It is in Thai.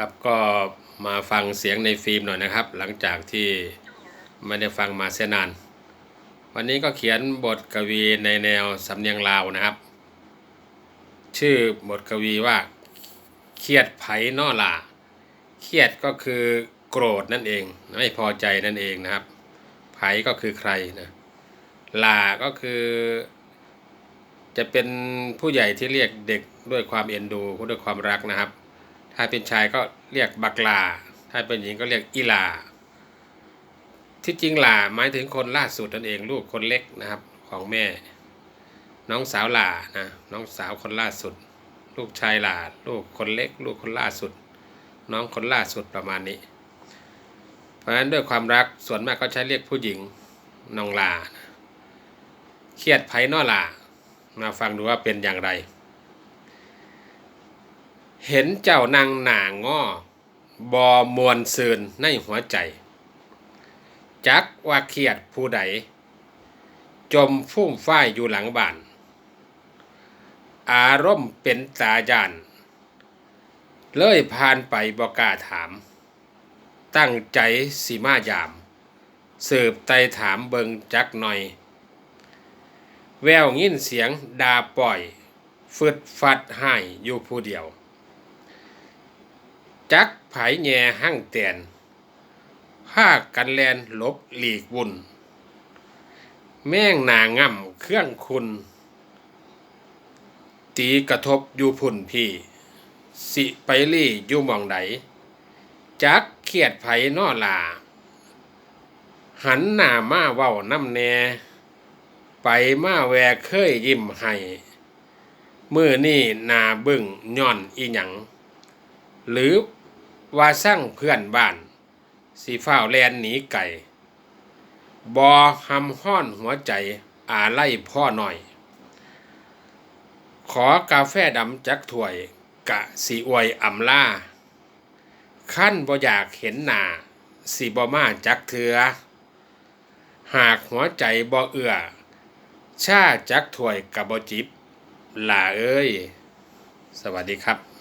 ครับก็มาฟังเสียงในฟิล์มหน่อยนะครับ หลังจากที่ไม่ได้ฟังมาเสียนาน วันนี้ก็เขียนบทกวีในแนวสำเนียงลาวนะครับ ชื่อบทกวีว่าเครียดไผ่นอลาเครียดก็คือโกรธนั่นเอง ไม่พอใจนั่นเองนะครับไผ่ก็คือใครนะลาก็คือ จะเป็นผู้ใหญ่ที่เรียกเด็กด้วยความเอ็นดูด้วยความรักนะครับ ถ้าเป็นชายก็เรียกบักลา ถ้าเป็นหญิงก็เรียกอีลา ที่จริงหลาหมายถึงคนล่าสุดนั่นเองลูกคนเล็กนะครับของแม่ น้องสาวหลานะน้องสาวคนล่าสุด ลูกชายหลาลูกคนเล็ก ลูกคนล่าสุด น้องคนล่าสุดประมาณนี้ เพราะฉะนั้นด้วยความรักส่วนมากก็ใช้เรียกผู้หญิงน้องลาเครียดไผ่นอลามาฟังดูว่าเป็นอย่างไร เห็นเจ้านางหนาง้อบอมวนซืนในหัวใจ จักว่าเครียดผู้ใด จมฟุ้มฝ้ายอยู่หลังบ้าน อารมณ์เป็นตาจานเลยผ่านไปบอกาถาม ตั้งใจสีมายาม สืบไตถามเบิงจักหน่อย แววยินเสียงดาปล่อย ฟึดฟัดให้อยู่ผู้เดียว จักไผแง่หั่งเตียนผ้ากันแลนลบหลีกวุ่น แม่งนาง่ำเครื่องคุณ ตีกระทบอยู่พุ่นพี่ สิไปลี่อยู่มองใดจักเขียดไผนอลา หันหน้ามาเว้าน้ำแน่ไปมาแวเคยยิ้มให้ มือนี่นาบึ้งย่อนอีหยัง หรือว่าสร้างเพื่อนบ้านสีฟ้าแลนหนีไก่บอหำห้อนหัวใจอาไล่พ่อหน่อย ขอกาแฟดำจักถ้วย กะสีอวยอำล่า ขั้นบ่อยากเห็นหนาสีบ่มาจักเถือ หากหัวใจบ่เอื้อชาจักถ้วยกับบจิบหล่าเอ้ย สวัสดีครับ